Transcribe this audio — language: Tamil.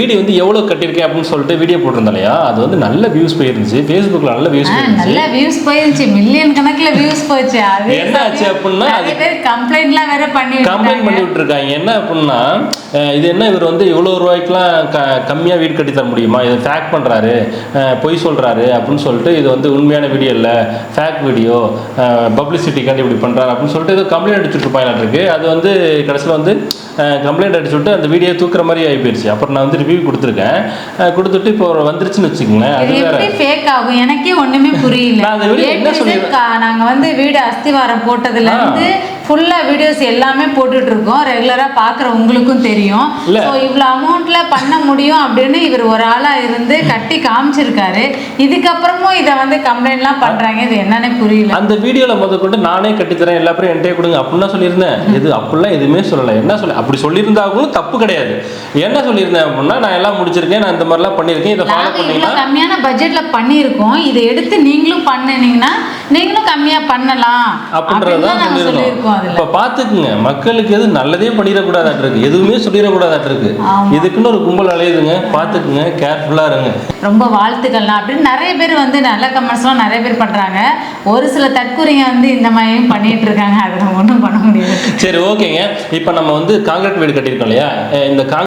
வீடியோ வந்து எவ்வளோ கட்டியிருக்கேன் அப்படின்னு சொல்லிட்டு வீடியோ போட்டிருந்தேன் இல்லையா? அது வந்து நல்ல வியூஸ் போயிருந்துச்சு. ஃபேஸ்புக்கில் நல்ல வியூஸ் போயிருந்துச்சு. நல்ல வியூஸ் போயிருச்சு மில்லியன் கணக்குல வியூஸ் போச்சு. அது என்ன ஆச்சு அப்படின்னா, நிறைய பேர் கம்ப்ளைண்ட்லாம் வேற பண்ணி கம்ப்ளைண்ட் பண்ணி விட்டுருக்காங்க. என்ன அப்படின்னா இது என்ன இவர் வந்து இவ்வளோ ரூபாய்க்குலாம் க கம்மியாக வீடு கட்டி தர முடியுமா? இதை ஃபேக் பண்ணுறாரு பொய் சொல்கிறாரு அப்படின்னு சொல்லிட்டு இது வந்து உண்மையான வீடியோ இல்லை. ஃபேக் வீடியோ பப்ளிசிட்டிக்காண்டி இப்படி பண்ணுறாரு அப்படின்னு சொல்லிட்டு ஏதோ கம்ப்ளைண்ட் அடிச்சுட்டு இருப்பாங்க அது வந்து கடைசியில் வந்து கம்ப்ளைண்ட் அடிச்சு விட்டு அந்த வீடியோ தூக்குற மாதிரி ஆகி போயிடுச்சு அப்புறம் நான் வந்து ரிவ்யூ கொடுத்துருக்கேன். கொடுத்துட்டு இப்போ வந்துருச்சுன்னு வச்சுக்கோங்களேன். அது வேற. ஃபேக் ஆகும்? எனக்கே ஒண்ணுமே புரியல. நான் அந்த to என்ன வந்து வீடு அஸ்திவாரம் போட்டதுல இருந்து ஃபுல்லா வீடியோஸ் எல்லாமே போட்டுட்டு இருக்கோம் ரெகுலரா பாக்குற உங்களுக்கும் தெரியும். ஸோ இவ்வளவு அமௌண்ட்ல பண்ண முடியும் அப்படின்னு இவர் ஒரு ஆளா இருந்து கட்டி காமிச்சிருக்காரு. இதுக்கப்புறமும் இதை வந்து கம்ப்ளைண்ட்லாம் பண்றாங்க. இது என்னன்னே புரியல. அந்த வீடியோவில் முத கொண்டு நானே கட்டித்தரேன் எல்லா பேரும் என்கிட்டயே கொடுங்க. அப்படின்னு தான் சொல்லியிருந்தேன் எது அப்படிலாம் எதுவுமே சொல்லலை. என்ன சொல்ல அப்படி சொல்லியிருந்தாலும் தப்பு கிடையாது. என்ன சொல்லியிருந்தேன் அப்படின்னா நான் எல்லாம் முடிச்சிருக்கேன். நான் இந்த மாதிரிலாம் பண்ணியிருக்கேன். இதை ஃபாலோ இவ்வளவு கம்மியான பட்ஜெட்ல பண்ணியிருக்கோம். இதை எடுத்து நீங்களும் பண்ணுனீங்கன்னா நீங்களும் கம்மியா பண்ணலாம். அப்படின்றத தான் நாங்க சொல்லியிருந்தோம். சொல்லியிருக்கோம். இப்போ பார்த்துக்குங்க மக்களுக்கு எது நல்லதே பண்ணிடக்கூடாதாட்டு இருக்கு எதுவுமே சொல்லிடக்கூடாதாட்டு இருக்கு. இதுக்குன்னு ஒரு கும்பல் அலையுதுங்க. பார்த்துக்குங்க கேர்ஃபுல்லாக இருங்க. ரொம்ப வாழ்த்துக்கள்லாம் அப்படின்னு நிறைய பேர் வந்து நல்ல கமெண்ட்ஸ்லாம் நிறைய பேர் பண்றாங்க. ஒரு சில தற்கூறிங்க வந்து இந்த மாதிரியும் பண்ணிட்டு இருக்காங்க. அதை நம்ம ஒன்றும் பண்ண முடியாது. சரி ஓகேங்க. இப்போ நம்ம வந்து காங்கிரீட் வீடு கட்டியிருக்கோம் இல்லையா? இந்த